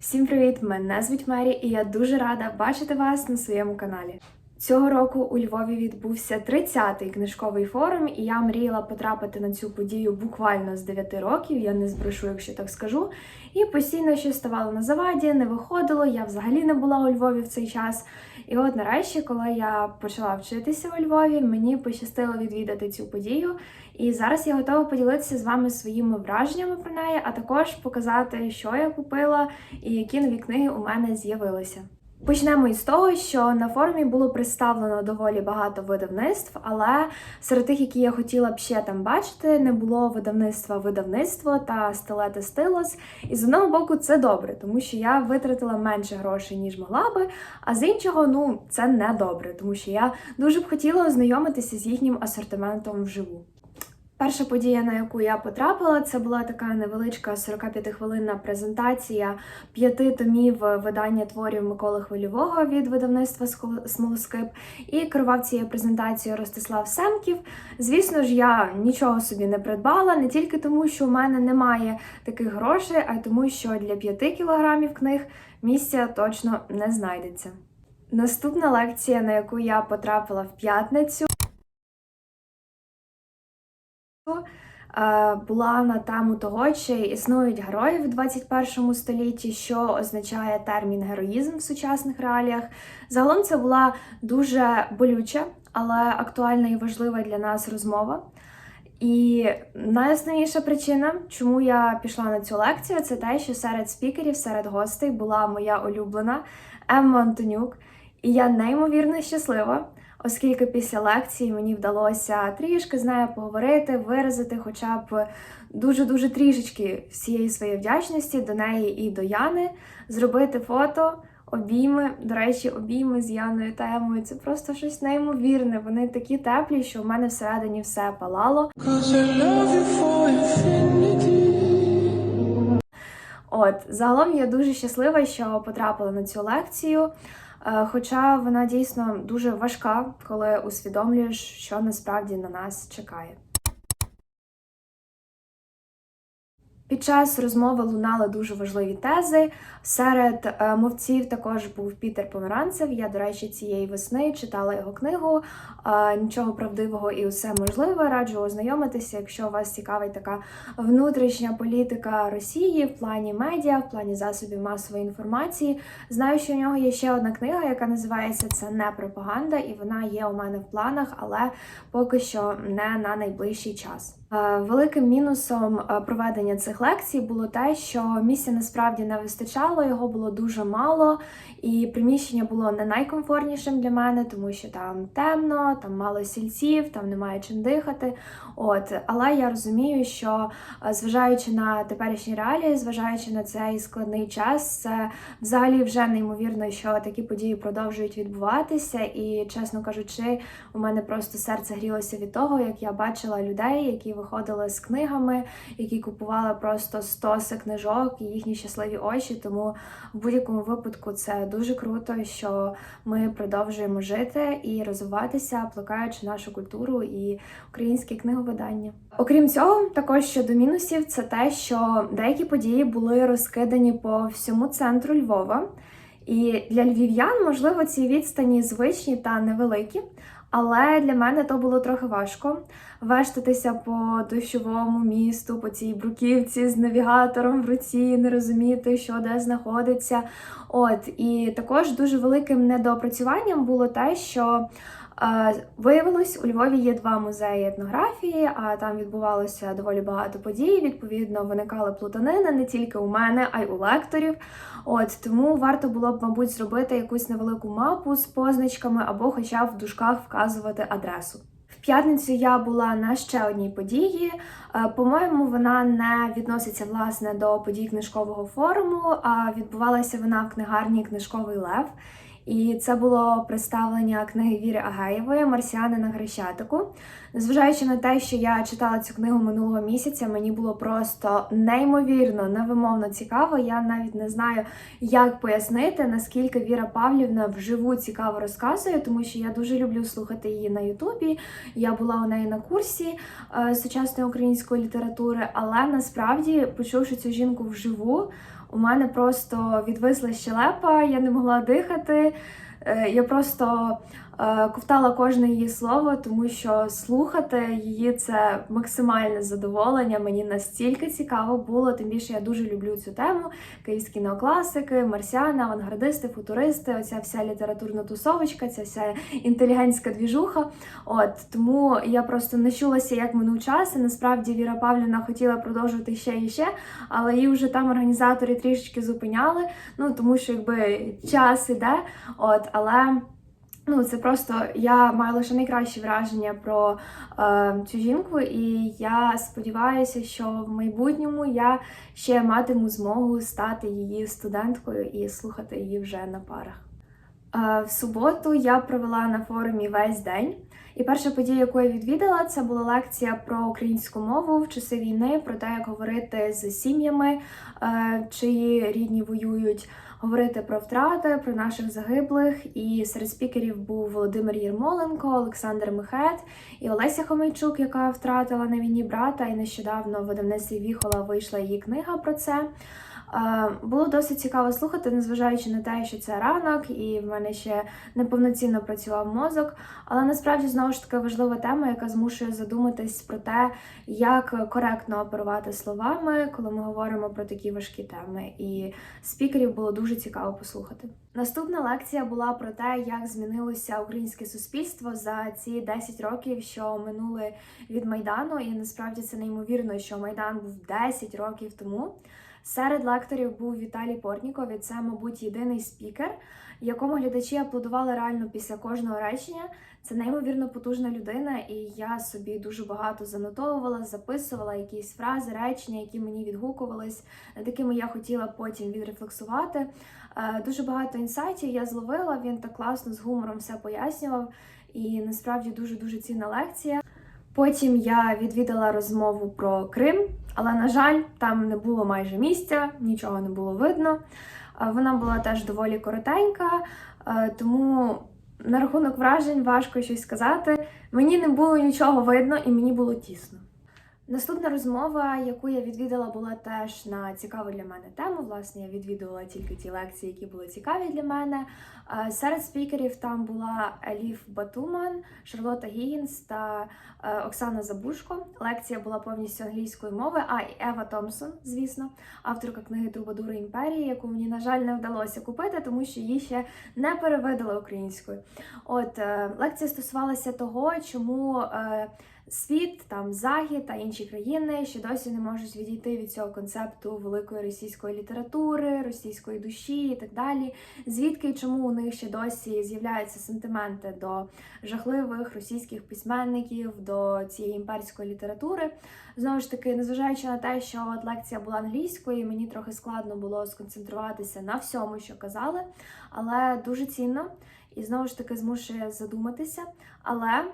Всім привіт! Мене звуть Мері, і я дуже рада бачити вас на своєму каналі. Цього року у Львові відбувся 30-й книжковий форум, і я мріяла потрапити на цю подію буквально з 9 років. Я не збрешу, якщо так скажу. І постійно щось ставало на заваді, не виходило. Я взагалі не була у Львові в цей час. І от нарешті, коли я почала вчитися у Львові, мені пощастило відвідати цю подію. І зараз я готова поділитися з вами своїми враженнями про неї, а також показати, що я купила і які нові книги у мене з'явилися. Почнемо із того, що на форумі було представлено доволі багато видавництв, але серед тих, які я хотіла б ще там бачити, не було видавництва видавництво та стилети стилос. І з одного боку, це добре, тому що я витратила менше грошей, ніж могла би. А з іншого, ну це не добре, тому що я дуже б хотіла ознайомитися з їхнім асортиментом вживу. Перша подія, на яку я потрапила, це була така невеличка 45-хвилинна презентація п'яти томів видання творів Миколи Хвильового від видавництва «Схо- Смолоскип. І керував цією презентацією Ростислав Семків. Звісно ж, я нічого собі не придбала, не тільки тому, що у мене немає таких грошей, а й тому, що для 5 кілограмів книг місця точно не знайдеться. Наступна лекція, на яку я потрапила в п'ятницю, була на тему того, чи існують герої в 21 столітті, що означає термін героїзм в сучасних реаліях. Загалом це була дуже болюча, але актуальна і важлива для нас розмова. І найосновніша причина, чому я пішла на цю лекцію, це те, що серед спікерів, серед гостей була моя улюблена Емма Антонюк. І я неймовірно щаслива, оскільки після лекції мені вдалося трішки з нею поговорити, виразити хоча б дуже-дуже трішечки всієї своєї вдячності до неї і до Яни, зробити фото. Обійми, до речі, обійми з Яною та Емою. Це просто щось неймовірне. Вони такі теплі, що в мене всередині все палало. От загалом я дуже щаслива, що потрапила на цю лекцію. Е, Хоча вона дійсно дуже важка, коли усвідомлюєш, що насправді на нас чекає. Під час розмови лунали дуже важливі тези. Серед е, мовців також був Пітер Померанцев. Я, до речі, цієї весни читала його книгу е, Нічого правдивого і усе можливе. Раджу ознайомитися, якщо вас цікавить така внутрішня політика Росії в плані медіа, в плані засобів масової інформації. Знаю, що у нього є ще одна книга, яка називається Це не пропаганда, і вона є у мене в планах, але поки що не на найближчий час. Е, Великим мінусом е, проведення цих лекцій було те, що місця насправді не вистачало, його було дуже мало, і приміщення було не найкомфортнішим для мене, тому що там темно, там мало сільців, там немає чим дихати. От, але я розумію, що е, зважаючи на теперішні реалії, зважаючи на цей складний час, це взагалі вже неймовірно, що такі події продовжують відбуватися. І, чесно кажучи, у мене просто серце грілося від того, як я бачила людей, які виходили з книгами, які купували просто стоси книжок і їхні щасливі очі. Тому в будь-якому випадку це дуже круто, що ми продовжуємо жити і розвиватися, плекаючи нашу культуру і українське книговидання. Окрім цього, також щодо мінусів, це те, що деякі події були розкидані по всьому центру Львова. І для львів'ян, можливо, ці відстані звичні та невеликі, але для мене то було трохи важко вештатися по дощовому місту, по цій бруківці з навігатором в руці, не розуміти, що де знаходиться. От і також дуже великим недоопрацюванням було те, що виявилось, у Львові є два музеї етнографії, а там відбувалося доволі багато подій. Відповідно, виникали плутанини не тільки у мене, а й у лекторів. От тому варто було б, мабуть, зробити якусь невелику мапу з позначками або, хоча б в дужках вказувати адресу. В п'ятницю я була на ще одній події. Е, По-моєму, вона не відноситься власне до подій книжкового форуму, а відбувалася вона в книгарні Книжковий Лев. І це було представлення книги Віри Агаєвої Марсіани на Хрещатику. Незважаючи на те, що я читала цю книгу минулого місяця, мені було просто неймовірно, невимовно цікаво. Я навіть не знаю, як пояснити, наскільки Віра Павлівна вживу цікаво розказує, тому що я дуже люблю слухати її на Ютубі. Я була у неї на курсі е, сучасної української літератури, але насправді, почувши цю жінку вживу, У мене просто відвисла щелепа, я не могла дихати. Е, Я просто ковтала кожне її слово, тому що слухати її це максимальне задоволення. Мені настільки цікаво було. Тим більше я дуже люблю цю тему. Київські неокласики, марсіани, авангардисти, футуристи, оця вся літературна тусовочка, ця вся інтелігентська двіжуха. От тому я просто не чулася, як минув час. І насправді Віра Павлівна хотіла продовжувати ще і ще, але її вже там організатори трішечки зупиняли. Ну тому що якби час іде. От, але. Ну, це просто я маю лише найкращі враження про е, цю жінку, і я сподіваюся, що в майбутньому я ще матиму змогу стати її студенткою і слухати її вже на парах. Е, в суботу я провела на форумі весь день. І перша подія, яку я відвідала, це була лекція про українську мову в часи війни, про те, як говорити з сім'ями, е, чиї рідні воюють, говорити про втрати, про наших загиблих. І серед спікерів був Володимир Єрмоленко, Олександр Михет і Олеся Хомейчук, яка втратила на війні брата. І нещодавно в видавництві Віхола вийшла її книга про це. Е, Було досить цікаво слухати, незважаючи на те, що це ранок, і в мене ще неповноцінно працював мозок. Але насправді знову ж таки важлива тема, яка змушує задуматись про те, як коректно оперувати словами, коли ми говоримо про такі важкі теми. І спікерів було дуже цікаво послухати. Наступна лекція була про те, як змінилося українське суспільство за ці 10 років, що минули від майдану. І насправді це неймовірно, що майдан був 10 років тому. Серед лекторів був Віталій Портніков, і це, мабуть, єдиний спікер, якому глядачі аплодували реально після кожного речення. Це неймовірно потужна людина, і я собі дуже багато занотовувала, записувала якісь фрази, речення, які мені відгукувались, над якими я хотіла потім відрефлексувати. Е, Дуже багато інсайтів я зловила. Він так класно з гумором все пояснював, і насправді дуже дуже цінна лекція. Потім я відвідала розмову про Крим, але, на жаль, там не було майже місця, нічого не було видно. Вона була теж доволі коротенька, е, тому на рахунок вражень важко щось сказати. Мені не було нічого видно і мені було тісно. Наступна розмова, яку я відвідала, була теж на цікаву для мене тему. Власне, я відвідувала тільки ті лекції, які були цікаві для мене. Е, Серед спікерів там була Еліф Батуман, Шарлота Гігінс та е, Оксана Забушко. Лекція була повністю англійською мовою. А і Ева Томпсон, звісно, авторка книги Трубадури імперії, яку мені, на жаль, не вдалося купити, тому що її ще не перевидали українською. От е, лекція стосувалася того, чому. Світ, там захід та інші країни ще досі не можуть відійти від цього концепту великої російської літератури, російської душі і так далі. Звідки і чому у них ще досі з'являються сентименти до жахливих російських письменників, до цієї імперської літератури. Знову ж таки, незважаючи на те, що от лекція була англійською, мені трохи складно було сконцентруватися на всьому, що казали, але дуже цінно і знову ж таки змушує задуматися. Але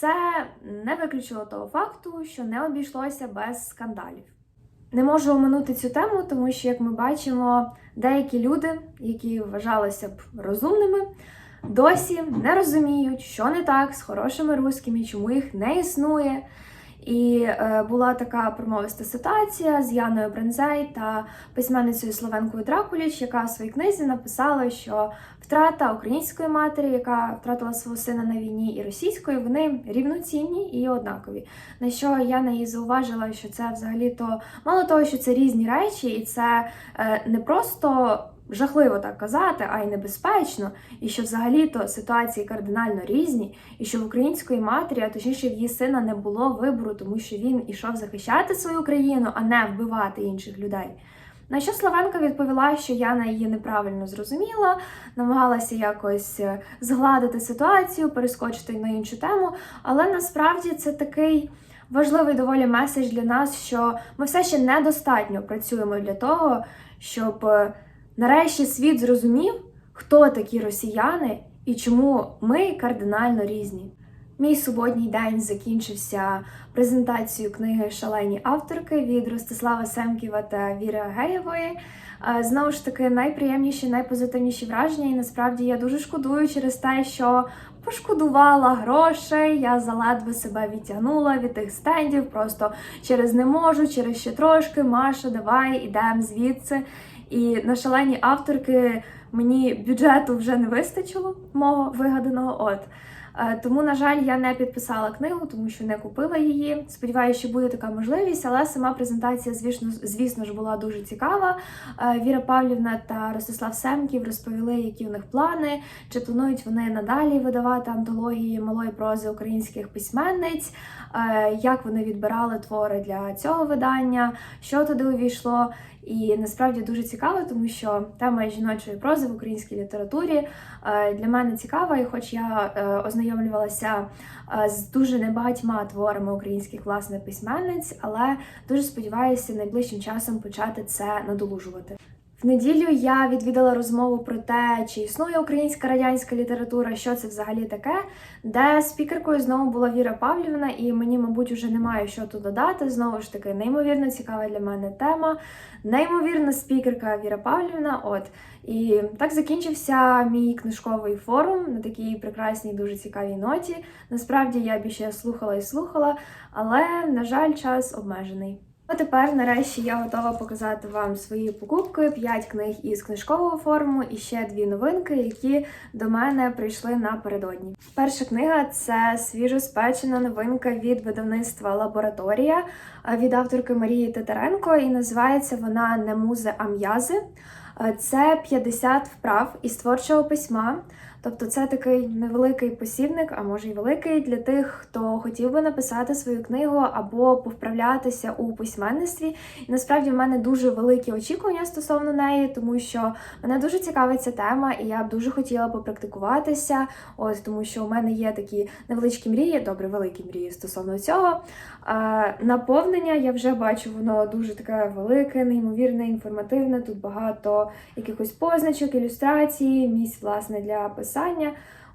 це не виключило того факту, що не обійшлося без скандалів. Не можу оминути цю тему, тому що, як ми бачимо, деякі люди, які вважалися б розумними, досі не розуміють, що не так з хорошими русскими, чому їх не існує. І е, була така промовиста ситуація з Яною Брензей та письменницею Словенкою Дракуліч, яка в своїй книзі написала, що втрата української матері, яка втратила свого сина на війні, і російської, вони рівноцінні і однакові. На що Яна їй зауважила, що це взагалі-то мало того, що це різні речі, і це е, не просто. Жахливо так казати, а й небезпечно, і що взагалі-то ситуації кардинально різні, і що в української матері, а точніше в її сина, не було вибору, тому що він ішов захищати свою країну, а не вбивати інших людей. На що Славенка відповіла, що Яна її неправильно зрозуміла, намагалася якось е, згладити ситуацію, перескочити на іншу тему, але насправді це такий. Важливий доволі меседж для нас, що ми все ще недостатньо працюємо для того, щоб е, нарешті світ зрозумів, хто такі росіяни і чому ми кардинально різні. Мій суботній день закінчився презентацією книги Шалені авторки від Ростислава Семківа та Віри Агеєвої. Е, Знову ж таки, найприємніші, найпозитивніші враження, і насправді я дуже шкодую через те, що пошкодувала грошей, я заледве себе відтягнула від тих стендів, просто через не можу, через ще трошки, Маша, давай, ідемо звідси. І на шалені авторки мені бюджету вже не вистачило мого вигаданого. От. Е, Тому, на жаль, я не підписала книгу, тому що не купила її. Сподіваюся, що буде така можливість, але сама презентація, звісно, звісно ж, була дуже цікава. Е, Віра Павлівна та Ростислав Семків розповіли, які у них плани, чи планують вони надалі видавати антології малої прози українських письменниць, е, як вони відбирали твори для цього видання, що туди увійшло. І насправді дуже цікаво, тому що тема жіночої прози в українській літературі е, для мене цікава, і хоч я е, ознайомлювалася е, з дуже небагатьма творами українських власне письменниць, але дуже сподіваюся найближчим часом почати це надолужувати. В неділю я відвідала розмову про те, чи існує українська радянська література, що це взагалі таке, де спікеркою знову була Віра Павлівна, і мені, мабуть, уже немає що тут додати. Знову ж таки, неймовірно цікава для мене тема, неймовірна спікерка Віра Павлівна. От і так закінчився мій книжковий форум на такій прекрасній, дуже цікавій ноті. Насправді я більше слухала і слухала, але на жаль, час обмежений. А тепер, нарешті, я готова показати вам свої покупки: 5 книг із книжкового форуму і ще дві новинки, які до мене прийшли напередодні. Перша книга це свіжоспечена новинка від видавництва Лабораторія від авторки Марії Титаренко, і називається вона Не музи, а м'язи. Це 50 вправ із творчого письма. Тобто це такий невеликий посібник, а може й великий для тих, хто хотів би написати свою книгу або повправлятися у письменництві. І насправді в мене дуже великі очікування стосовно неї, тому що мене дуже цікавить ця тема, і я б дуже хотіла попрактикуватися. Ось тому, що у мене є такі невеличкі мрії, добре, великі мрії стосовно цього. Е, наповнення я вже бачу, воно дуже таке велике, неймовірне, інформативне. Тут багато якихось позначок, ілюстрацій, місць власне для писання.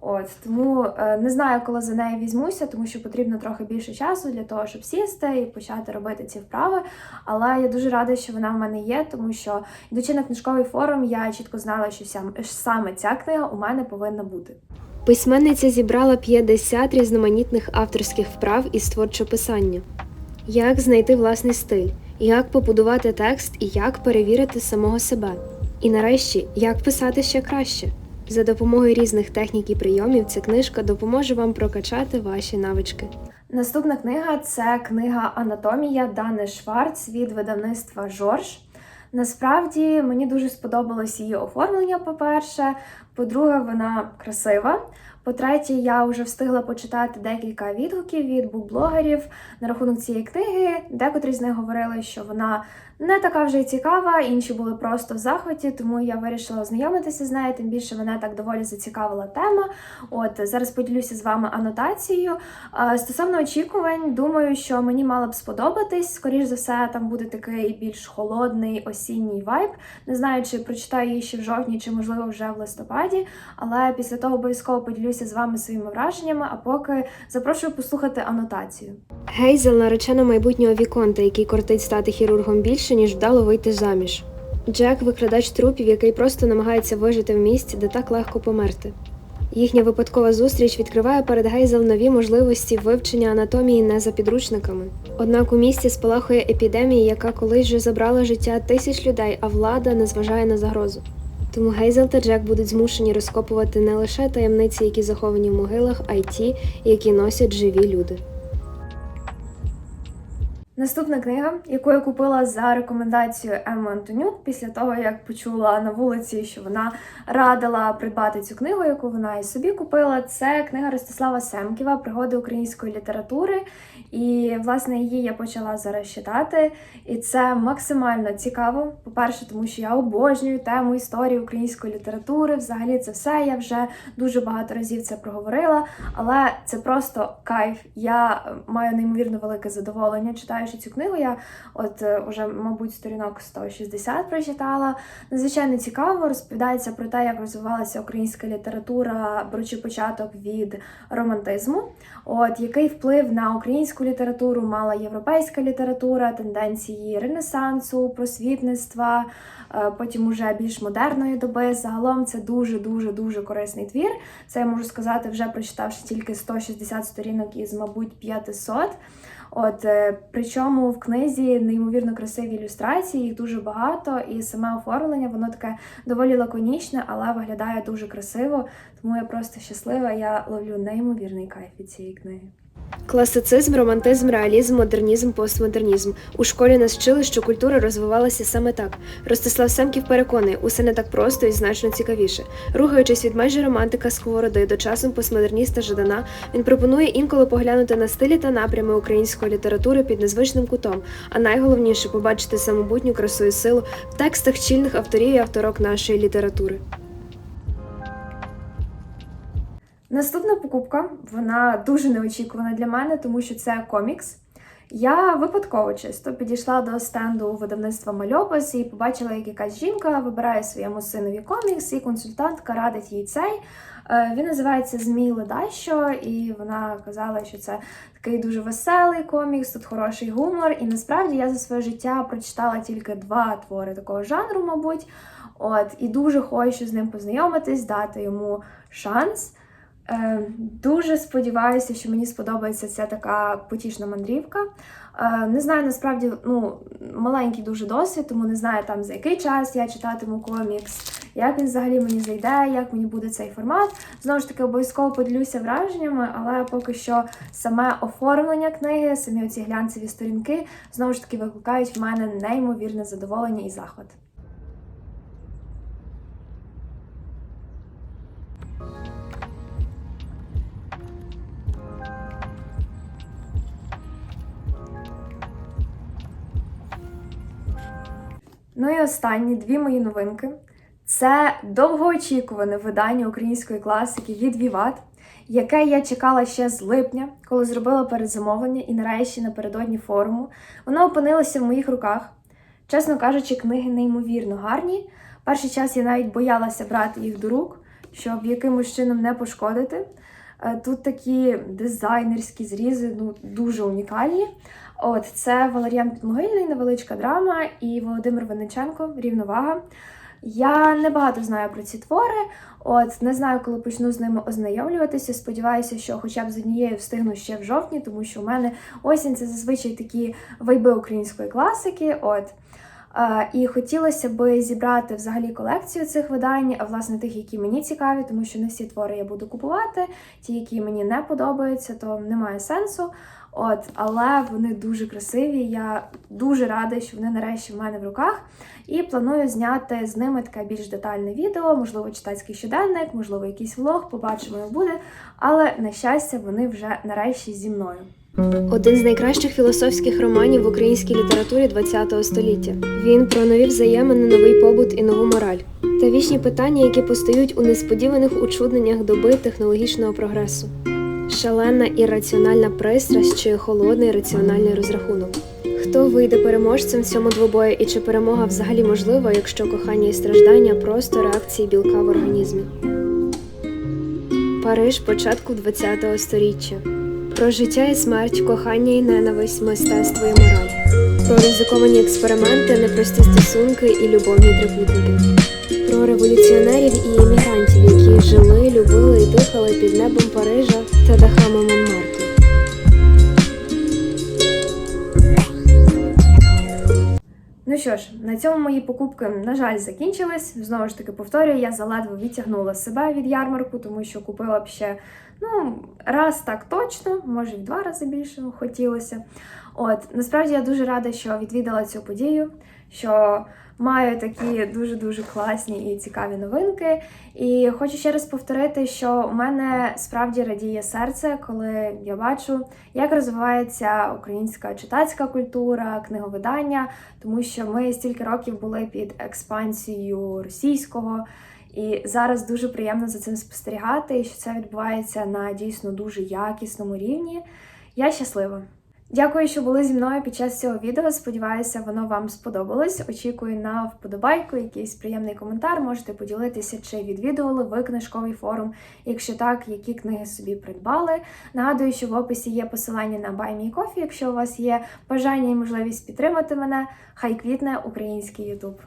От тому е, не знаю, коли за неї візьмуся, тому що потрібно трохи більше часу для того, щоб сісти і почати робити ці вправи. Але я дуже рада, що вона в мене є, тому що йдучи на книжковий форум, я чітко знала, що сям- саме ця книга у мене повинна бути. Письменниця зібрала 50 різноманітних авторських вправ із творчого писання. Як знайти власний стиль, як побудувати текст і як перевірити самого себе. І нарешті, як писати ще краще. За допомогою різних технік і прийомів ця книжка допоможе вам прокачати ваші навички. Наступна книга це книга Анатомія Дани Шварц від видавництва Жорж. Насправді мені дуже сподобалось її оформлення, по-перше. По-друге, вона красива. По-третє, я вже встигла почитати декілька відгуків від букблогерів на рахунок цієї книги. Декотрі з них говорили, що вона не така вже й цікава, інші були просто в захваті, тому я вирішила ознайомитися з нею. Тим більше мене так доволі зацікавила тема. От зараз поділюся з вами анотацією. Е, Стосовно очікувань, думаю, що мені мало б сподобатись. Скоріш за все, там буде такий більш холодний осінній вайб. Не знаю, чи прочитаю її ще в жовтні, чи можливо вже в листопаді. Але після того обов'язково поділюся з вами своїми враженнями. А поки запрошую послухати анотацію. Гейзел наречена майбутнього Віконта, який кортить стати хірургом більше, ніж вдало вийти заміж. Джек викрадач трупів, який просто намагається вижити в місці, де так легко померти. Їхня випадкова зустріч відкриває перед Гейзел нові можливості вивчення анатомії не за підручниками. Однак у місті спалахує епідемія, яка колись вже забрала життя тисяч людей, а влада не зважає на загрозу. Тому Гейзел та Джек будуть змушені розкопувати не лише таємниці, які заховані в могилах, а й ті, які носять живі люди. Наступна книга, яку я купила за рекомендацією Емми Антонюк, після того як почула на вулиці, що вона радила придбати цю книгу, яку вона і собі купила. Це книга Ростислава Семківа Пригоди української літератури. І власне її я почала зараз читати. І це максимально цікаво. По-перше, тому що я обожнюю тему історії української літератури. Взагалі, це все я вже дуже багато разів це проговорила. Але це просто кайф. Я маю неймовірно велике задоволення читаючи цю книгу. Я от е, уже, мабуть, сторінок 160 прочитала. Надзвичайно цікаво розповідається про те, як розвивалася українська література, беручи початок від романтизму. От який вплив на українську літературу мала європейська література, тенденції ренесансу, просвітництва, потім уже більш модерної доби. Загалом це дуже дуже дуже корисний твір. Це я можу сказати, вже прочитавши тільки 160 сторінок із, мабуть, 500. От е, причому в книзі неймовірно красиві ілюстрації, їх дуже багато, і саме оформлення воно таке доволі лаконічне, але виглядає дуже красиво. Тому я просто щаслива. Я ловлю неймовірний кайф від цієї книги. Класицизм, романтизм, реалізм, модернізм, постмодернізм. У школі нас вчили, що культура розвивалася саме так. Ростислав Семків переконує, усе не так просто і значно цікавіше. Рухаючись від межі романтика сковороди до часом постмодерніста Жадана, він пропонує інколи поглянути на стилі та напрями української літератури під незвичним кутом, а найголовніше побачити самобутню красу і силу в текстах чільних авторів і авторок нашої літератури. Наступна покупка вона дуже неочікувана для мене, тому що це комікс. Я випадково чисто підійшла до стенду видавництва Мальопис і побачила, як якась жінка вибирає своєму синові комікс, і консультантка радить їй цей. Е, Він називається Змій Ледащо, і вона казала, що це такий дуже веселий комікс, тут хороший гумор. І насправді я за своє життя прочитала тільки два твори такого жанру, мабуть. От, і дуже хочу з ним познайомитись, дати йому шанс. Е, Дуже сподіваюся, що мені сподобається ця така потішна мандрівка. Е, Не знаю, насправді, ну, маленький дуже досвід, тому не знаю там за який час я читатиму комікс, як він взагалі мені зайде, як мені буде цей формат. Знову ж таки, обов'язково поділюся враженнями, але поки що саме оформлення книги, самі оці глянцеві сторінки, знову ж таки викликають в мене неймовірне задоволення і захват. Ну і останні дві мої новинки. Це довгоочікуване видання української класики від Віват, яке я чекала ще з липня, коли зробила передзамовлення і нарешті напередодні форуму. Воно опинилося в моїх руках. Чесно кажучи, книги неймовірно гарні. Перший час я навіть боялася брати їх до рук, щоб якимось чином не пошкодити. Е, Тут такі дизайнерські зрізи, ну дуже унікальні. От це Валеріан Підмогильний, невеличка драма, і Володимир Винниченко, рівновага. Я не багато знаю про ці твори. От не знаю, коли почну з ними ознайомлюватися. Сподіваюся, що хоча б з однією встигну ще в жовтні, тому що у мене осінь це зазвичай такі вайби української класики. От. І хотілося би зібрати взагалі колекцію цих видань, а власне тих, які мені цікаві, тому що не всі твори я буду купувати. Ті, які мені не подобаються, то немає сенсу. От, але вони дуже красиві. Я дуже рада, що вони нарешті в мене в руках. І планую зняти з ними таке більш детальне відео, можливо, читацький щоденник, можливо, якийсь влог, побачимо, як буде. Але на щастя, вони вже нарешті зі мною. Один з найкращих філософських романів в українській літературі ХХ століття. Він про нові взаємини, новий побут і нову мораль та вічні питання, які постають у несподіваних учудненнях доби технологічного прогресу. Шалена і раціональна пристрасть чи холодний раціональний розрахунок. Хто вийде переможцем в цьому двобої і чи перемога взагалі можлива, якщо кохання і страждання просто реакції білка в організмі? Париж початку ХХ століття. Про життя і смерть, кохання і ненависть, мистецтво і мораль. Про ризиковані експерименти, непрості стосунки і любовні трикутники. Про революціонерів і емігрантів, які жили, любили і дихали під небом Парижа та дахами Монмарту. Ну що ж, на цьому мої покупки, на жаль, закінчились. Знову ж таки, повторюю, я заледве відтягнула себе від ярмарку, тому що купила б ще ну, раз так точно, може в два рази більше хотілося. От насправді я дуже рада, що відвідала цю подію, що маю такі дуже-дуже класні і цікаві новинки. І хочу ще раз повторити, що у мене справді радіє серце, коли я бачу, як розвивається українська читацька культура, книговидання, тому що ми стільки років були під експансією російського. І зараз дуже приємно за цим спостерігати, і що це відбувається на дійсно дуже якісному рівні. Я щаслива. Дякую, що були зі мною під час цього відео. Сподіваюся, воно вам сподобалось. Очікую на вподобайку, якийсь приємний коментар. Можете поділитися, чи відвідували ви книжковий форум. Якщо так, які книги собі придбали. Нагадую, що в описі є посилання на Buy Me Coffee, якщо у вас є бажання і можливість підтримати мене. Хай квітне український Ютуб.